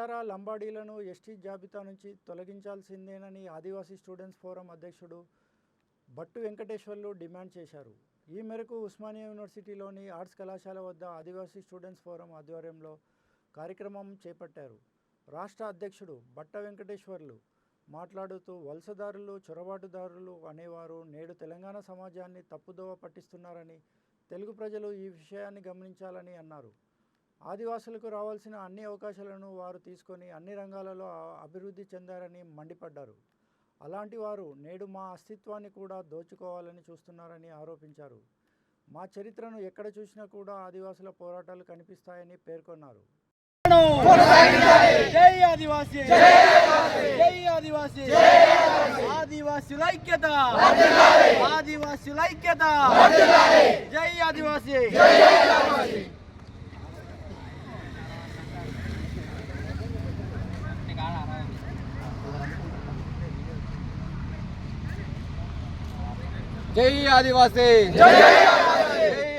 Banjara లంబాడీలను ST జాబితా నుంచి తొలగించాల్సిందేనని ఆదివాసీ students forum అధ్యక్షుడు భట్టు వెంకటేశ్వర్లు డిమాండ్ చేశారు. ఈ మేరకు ఉస్మానియా యూనివర్సిటీలోని ఆర్ట్స్ కళాశాల వద్ద ఆదివాసీ స్టూడెంట్స్ ఫోరం ఆధ్వర్యంలో కార్యక్రమం చేపట్టారు. రాష్ట్ర అధ్యక్షుడు బట్ట వెంకటేశ్వర్లు మాట్లాడుతూ వలసదారులు చొరబాటుదారులు అనేవారు నేడు తెలంగాణ సమాజాన్ని తప్పుదోవ పట్టిస్తున్నారని తెలుగు ప్రజలు ఈ విషయాన్ని గమనించాలని అన్నారు. ఆదివాసులకు రావాల్సిన అన్ని అవకాశాలను వారు తీసుకొని అన్ని రంగాలలో అభివృద్ధి చెందారని మండిపడ్డారు. అలాంటి వారు నేడు మా అస్తిత్వాన్ని కూడా దోచుకోవాలని చూస్తున్నారని ఆరోపించారు. మా చరిత్రను ఎక్కడ చూసినా కూడా ఆదివాసుల పోరాటాలు కనిపిస్తాయని పేర్కొన్నారు. జై ఆదివాసీ! జై ఆదివాసీ! ఆదివాసీల ఐక్యత ఆదివాసీల ఐక్యత జై ఆదివాసీ! జై ఆదివాసీ. జై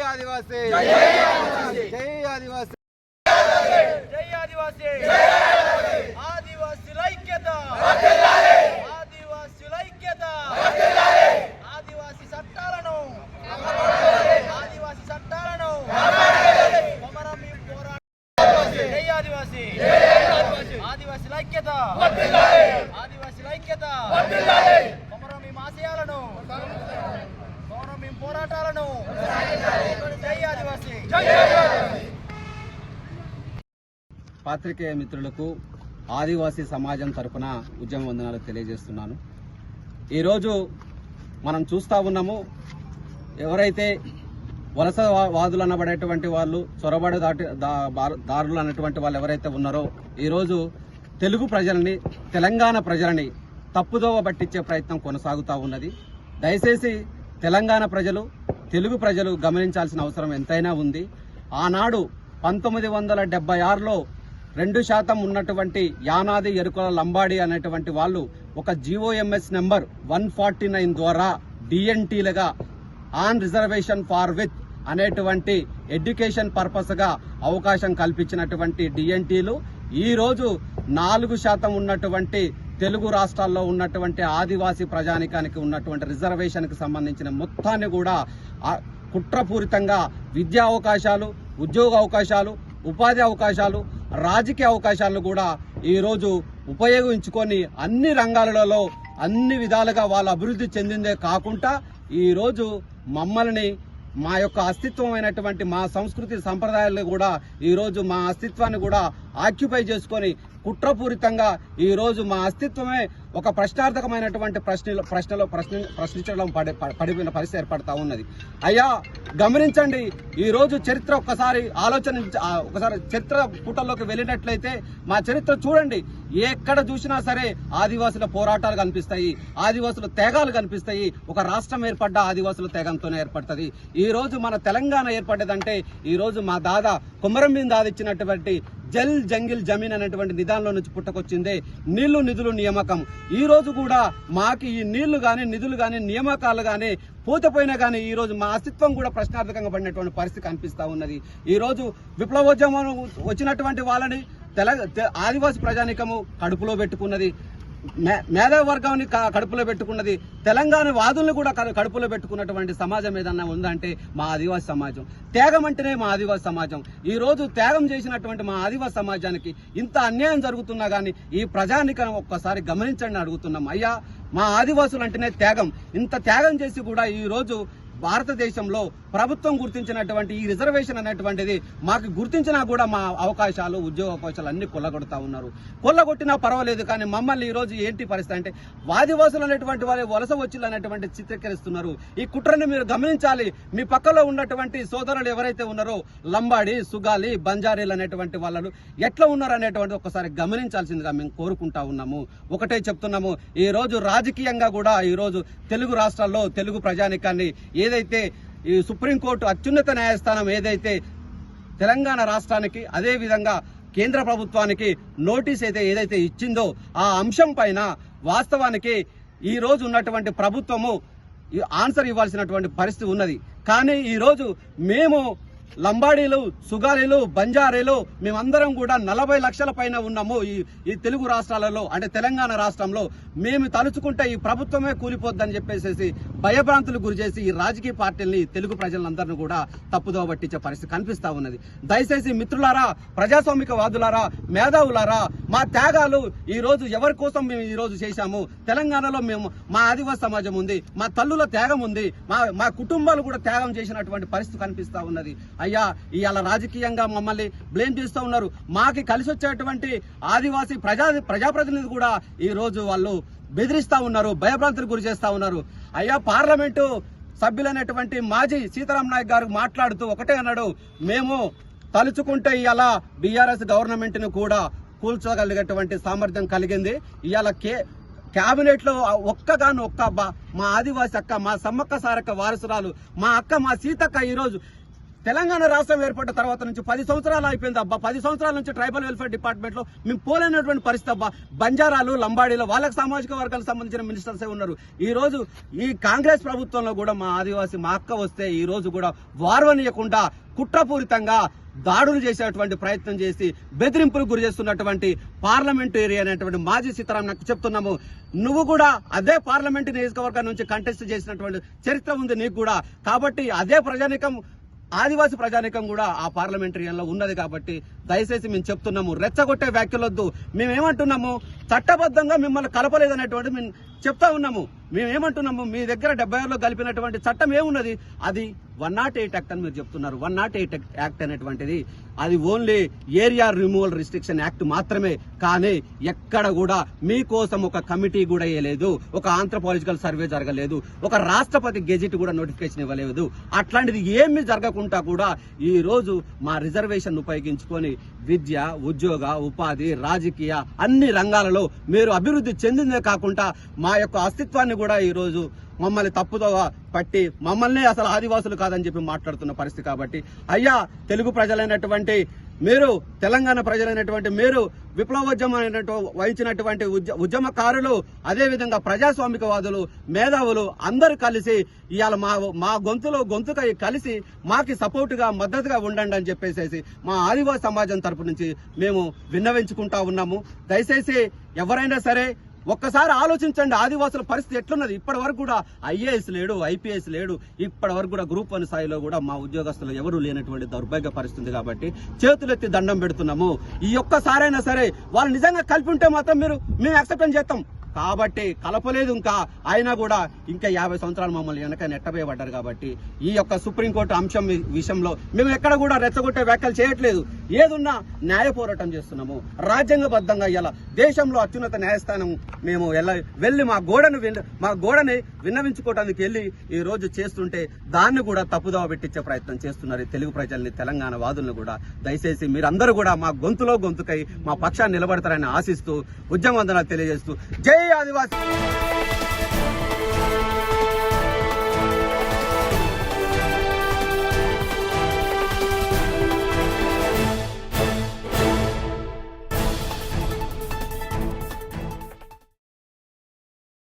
ఆదివాసీ. జై ఆదివాసీ. జై ఆదివాసీ. ఆదివాసీల ఐక్యత. ఆదివాసీల ఐక్యత. ఆదివాసీ చట్టాలను. ఆదివాసీ చట్టాలను. పోరాటం. జై ఆదివాసీ. ఆదివాసీల ఐక్యత ఆదివాసీల ఐక్యత కొమరం భీం ఆశయాలను కొమరం భీం పోరాటాలను జై ఆదివాసీ పాత్రికేయ మిత్రులకు ఆదివాసీ సమాజం తరఫున ఉద్యమ వందనాలు తెలియజేస్తున్నాను. ఈరోజు మనం చూస్తూ ఉన్నాము ఎవరైతే వలస వాదులు అనబడేటువంటి వాళ్ళు చొరబడి దాటి దారులు అన్నటువంటి వాళ్ళు ఎవరైతే ఉన్నారో ఈరోజు తెలుగు ప్రజలని తెలంగాణ ప్రజలని తప్పుదోవ పట్టించే ప్రయత్నం కొనసాగుతూ ఉన్నది. దయచేసి తెలంగాణ ప్రజలు తెలుగు ప్రజలు గమనించాల్సిన అవసరం ఎంతైనా ఉంది. ఆనాడు పంతొమ్మిది వందల డెబ్బై ఆరులో రెండు శాతం ఉన్నటువంటి యానాది ఎరుకల లంబాడి అనేటువంటి వాళ్ళు ఒక GOMS number one forty nine ద్వారా డిఎన్టీలుగా ఆన్ రిజర్వేషన్ ఫార్ విత్ అనేటువంటి ఎడ్యుకేషన్ పర్పస్గా అవకాశం కల్పించినటువంటి డిఎన్టీలు ఈరోజు నాలుగు శాతం ఉన్నటువంటి తెలుగు రాష్ట్రాల్లో ఉన్నటువంటి ఆదివాసీ ప్రజానికానికి ఉన్నటువంటి రిజర్వేషన్కి సంబంధించిన మొత్తాన్ని కూడా కుట్రపూరితంగా విద్యా అవకాశాలు ఉద్యోగ అవకాశాలు ఉపాధి అవకాశాలు రాజకీయ అవకాశాలను కూడా ఈరోజు ఉపయోగించుకొని అన్ని రంగాలలో అన్ని విధాలుగా వాళ్ళు అభివృద్ధి చెందిందే కాకుండా ఈ రోజు మమ్మల్ని మా యొక్క అస్తిత్వమైనటువంటి మా సంస్కృతి సంప్రదాయాలు కూడా ఈరోజు మా అస్తిత్వాన్ని కూడా ఆక్యుపై చేసుకొని కుట్రపూరితంగా ఈరోజు మా అస్తిత్వమే ఒక ప్రశ్నార్థకమైనటువంటి ప్రశ్నలు ప్రశ్నలు ప్రశ్న ప్రశ్నించడం పడి పడిపోయిన పరిస్థితి ఏర్పడతా ఉన్నది. అయ్యా గమనించండి ఈరోజు చరిత్ర ఒక్కసారి ఆలోచన ఒకసారి చరిత్ర పుటల్లోకి వెళ్ళినట్లయితే మా చరిత్ర చూడండి. ఎక్కడ చూసినా సరే ఆదివాసుల పోరాటాలు కనిపిస్తాయి ఆదివాసుల తెగాలు కనిపిస్తాయి. ఒక రాష్ట్రం ఏర్పడ్డ ఆదివాసుల తెగంతోనే ఏర్పడుతుంది. ఈ రోజు మన తెలంగాణ ఏర్పడ్డదంటే ఈరోజు మా దాదా కుమరం మీద దాదిచ్చినటువంటి జల్ జంగిల్ జమీన్ అనేటువంటి నిదానంలో నుంచి పుట్టకొచ్చిందే నీళ్ళు నిధులు నియామకం. ఈ రోజు కూడా మాకు ఈ నీళ్ళు గాని నిధులు గాని నియామకాలు గాని పూతపోయినా కానీ ఈ రోజు మా అస్తిత్వం కూడా ప్రశ్నార్థకంగా పడినటువంటి పరిస్థితి కనిపిస్తా ఉన్నది. ఈ రోజు విప్లవోద్యమం వచ్చినటువంటి వాళ్ళని తెల తె- ప్రజానికము కడుపులో పెట్టుకున్నది. మే- వర్గాన్ని కడుపులో పెట్టుకున్నది తెలంగాణ వాదులను కూడా కడు- కడుపులో పెట్టుకున్నటువంటి సమాజం ఏదన్నా ఉందంటే మా ఆదివాసి సమాజం. త్యాగం అంటేనే మా ఆదివాసి సమాజం. ఈ రోజు త్యాగం చేసినటువంటి మా ఆదివాసి సమాజానికి ఇంత అన్యాయం జరుగుతున్నా కానీ ఈ ప్రజానికను ఒక్కసారి గమనించండి అడుగుతున్నాం. అయ్యా మా ఆదివాసులు అంటేనే త్యాగం. ఇంత త్యాగం చేసి కూడా ఈ రోజు భారతదేశంలో ప్రభుత్వం గుర్తించినటువంటి ఈ రిజర్వేషన్ అనేటువంటిది మాకు గుర్తించినా కూడా మా అవకాశాలు ఉద్యోగ అవకాశాలు అన్ని కొల్లగొడతా ఉన్నారు. కొల్లగొట్టినా పర్వాలేదు కానీ మమ్మల్ని ఈరోజు ఏంటి పరిస్థితి అంటే వాదివాసులు అనేటువంటి వారి వలస వచ్చిలు అనేటువంటి చిత్రీకరిస్తున్నారు. ఈ కుట్రని మీరు గమనించాలి. మీ పక్కలో ఉన్నటువంటి సోదరులు ఎవరైతే ఉన్నారో లంబాడి సుగాలి బంజారీలు అనేటువంటి వాళ్ళు ఎట్లా ఉన్నారు అనేటువంటి ఒకసారి గమనించాల్సిందిగా మేము కోరుకుంటా ఉన్నాము. ఒకటే చెప్తున్నాము ఈ రోజు రాజకీయంగా కూడా ఈరోజు తెలుగు రాష్ట్రాల్లో తెలుగు ప్రజానికాన్ని ఏదైతే ఈ సుప్రీంకోర్టు అత్యున్నత న్యాయస్థానం ఏదైతే తెలంగాణ రాష్ట్రానికి అదేవిధంగా కేంద్ర ప్రభుత్వానికి నోటీస్ అయితే ఏదైతే ఇచ్చిందో ఆ అంశం పైన వాస్తవానికి ఈ రోజు ఉన్నటువంటి ప్రభుత్వము ఆన్సర్ ఇవ్వాల్సినటువంటి పరిస్థితి ఉన్నది. కానీ ఈరోజు మేము లంబాడీలు సుగాలీలు బంజారీలు మేమందరం కూడా నలభై లక్షల పైన ఉన్నాము ఈ ఈ తెలుగు రాష్ట్రాలలో అంటే తెలంగాణ రాష్ట్రంలో. మేము తలుచుకుంటే ఈ ప్రభుత్వమే కూలిపోద్దని చెప్పేసి భయభ్రాంతులు గురి చేసి ఈ రాజకీయ పార్టీల్ని తెలుగు ప్రజలందరినీ కూడా తప్పుదోవ పట్టించే పరిస్థితి కనిపిస్తా ఉన్నది. దయచేసి మిత్రులారా ప్రజాస్వామిక వాదులారా మేధావులారా మా త్యాగాలు ఈ రోజు ఎవరి కోసం మేము ఈ రోజు చేశాము? తెలంగాణలో మేము మా ఆదివాసీ సమాజం ఉంది మా తల్లుల త్యాగం ఉంది మా మా కుటుంబాలు కూడా త్యాగం చేసినటువంటి పరిస్థితి కనిపిస్తా ఉన్నది. అయ్యా ఇవాళ రాజకీయంగా మమ్మల్ని బ్లేమ్ చేస్తూ ఉన్నారు. మాకి కలిసి వచ్చేటువంటి ఆదివాసీ ప్రజా ప్రజాప్రతినిధి కూడా ఈ రోజు వాళ్ళు బెదిరిస్తా ఉన్నారు భయభ్రాంతులకు గురి చేస్తా ఉన్నారు. అయ్యా పార్లమెంటు సభ్యులైనటువంటి మాజీ సీతారాం నాయక్ గారు మాట్లాడుతూ ఒకటే అన్నాడు మేము తలుచుకుంటే ఇవాళ బీఆర్ఎస్ గవర్నమెంట్ను కూడా కూల్చోగలిగేటువంటి సామర్థ్యం కలిగింది. ఇవాళ కే కేబినెట్లో ఒక్కగాను ఒక్క అబ్బా మా ఆదివాసి అక్క మా సమ్మక్క సారక్క వారసురాలు మా అక్క మా సీతక్క ఈరోజు తెలంగాణ రాష్ట్రం ఏర్పడిన తర్వాత నుంచి పది సంవత్సరాలు అయిపోయింది అబ్బా. పది సంవత్సరాల నుంచి ట్రైబల్ వెల్ఫేర్ డిపార్ట్మెంట్లో మేము పోలేనటువంటి పరిస్థితి అబ్బా. బంజారాలు లంబాడీలు వాళ్ళకి సామాజిక వర్గాలకు సంబంధించిన మినిస్టర్సే ఉన్నారు. ఈ రోజు ఈ కాంగ్రెస్ ప్రభుత్వంలో కూడా మా ఆదివాసి మా అక్క వస్తే ఈ రోజు కూడా వార్వనీయకుండా కుట్రపూరితంగా దాడులు చేసేటువంటి ప్రయత్నం చేసి బెదిరింపులు గురి చేస్తున్నటువంటి పార్లమెంటరీ అనేటువంటి మాజీ సీతారాం నాకు చెప్తున్నాము. నువ్వు కూడా అదే పార్లమెంటు నియోజకవర్గం నుంచి కంటెస్ట్ చేసినటువంటి చరిత్ర ఉంది నీకు కూడా. కాబట్టి అదే ప్రజానికం ఆదివాసీ ప్రజానికం కూడా ఆ పార్లమెంటరీలో ఉన్నది కాబట్టి దయచేసి మేము చెప్తున్నాము. రెచ్చగొట్టే వ్యాఖ్యలొద్దు. మేమేమంటున్నాము? చట్టబద్ధంగా మిమ్మల్ని కలపలేదనేటువంటి మేము చెప్తా ఉన్నాము. మేమేమంటున్నాము మీ దగ్గర డెబ్బై ఆరులో కలిపినటువంటి చట్టం ఏమున్నది? అది వన్ నాట్ ఎయిట్ యాక్ట్ అని మీరు చెప్తున్నారు. వన్ నాట్ ఎయిట్ యాక్ట్ అనేటువంటిది అది only area removal restriction act మాత్రమే కానీ ఎక్కడ కూడా మీకోసం ఒక కమిటీ కూడా వేయలేదు ఒక ఆంథ్రపాలజికల్ సర్వే జరగలేదు ఒక రాష్ట్రపతి గెజిట్ కూడా నోటిఫికేషన్ ఇవ్వలేదు. అట్లాంటిది ఏమి జరగకుండా కూడా ఈ రోజు మా రిజర్వేషన్ ఉపయోగించుకొని విద్య ఉద్యోగ ఉపాధి రాజకీయ అన్ని రంగాలలో మీరు అభివృద్ధి చెందిందే కాకుండా మా యొక్క అస్తిత్వాన్ని కూడా ఈ రోజు మమ్మల్ని తప్పుతో పట్టి మమ్మల్ని అసలు ఆదివాసులు కాదని చెప్పి మాట్లాడుతున్న పరిస్థితి కాబట్టి అయ్యా తెలుగు ప్రజలైనటువంటి మీరు తెలంగాణ ప్రజలైనటువంటి మీరు విప్లవోద్యమం వహించినటువంటి ఉద్య ఉద్యమకారులు అదేవిధంగా ప్రజాస్వామికవాదులు మేధావులు అందరూ కలిసి ఇవాళ మా మా గొంతులో గొంతుకై కలిసి మాకి సపోర్టుగా మద్దతుగా ఉండండి అని చెప్పేసి మా ఆదివాసి సమాజం తరపు నుంచి మేము విన్నవించుకుంటా ఉన్నాము. దయచేసి ఎవరైనా సరే ఒక్కసారి ఆలోచించండి ఆదివాసుల పరిస్థితి ఎట్లున్నది? ఇప్పటి వరకు కూడా ఐఏఎస్ లేడు ఐపీఎస్ లేడు. ఇప్పటి వరకు కూడా గ్రూప్ వన్ స్థాయిలో కూడా మా ఉద్యోగస్తులు ఎవరు లేనటువంటి దౌర్భాగ్య పరిస్థితి కాబట్టి చేతులెత్తి దండం పెడుతున్నాము. ఈ ఒక్కసారైనా సరే వాళ్ళు నిజంగా కలిపి ఉంటే మాత్రం మీరు మేము యాక్సెప్ట్ చేస్తాం? కాబట్టి కలపలేదు ఇంకా. అయినా కూడా ఇంకా యాభై సంవత్సరాలు మమ్మల్ని వెనక నెట్టబోయబడ్డారు కాబట్టి ఈ యొక్క సుప్రీంకోర్టు అంశం విషయంలో మేము ఎక్కడ కూడా రెచ్చగొట్టే వ్యాఖ్యలు చేయట్లేదు. ఏదున్నా న్యాయ పోరాటం చేస్తున్నాము. రాజ్యాంగబద్ధంగా ఇలా దేశంలో అత్యున్నత న్యాయస్థానం మేము వెళ్ళ వెళ్ళి మా గోడను మా గోడని విన్నవించుకోవడానికి వెళ్ళి ఈ రోజు చేస్తుంటే దాన్ని కూడా తప్పుదోవ పెట్టించే ప్రయత్నం చేస్తున్నారు తెలుగు ప్రజల్ని తెలంగాణ వాదులను కూడా. దయచేసి మీరందరూ కూడా మా గొంతులో గొంతుకై మా పక్షాన్ని నిలబడతారని ఆశిస్తూ ఉద్యమ వందనాలు తెలియజేస్తూ జై ఆదివాసీ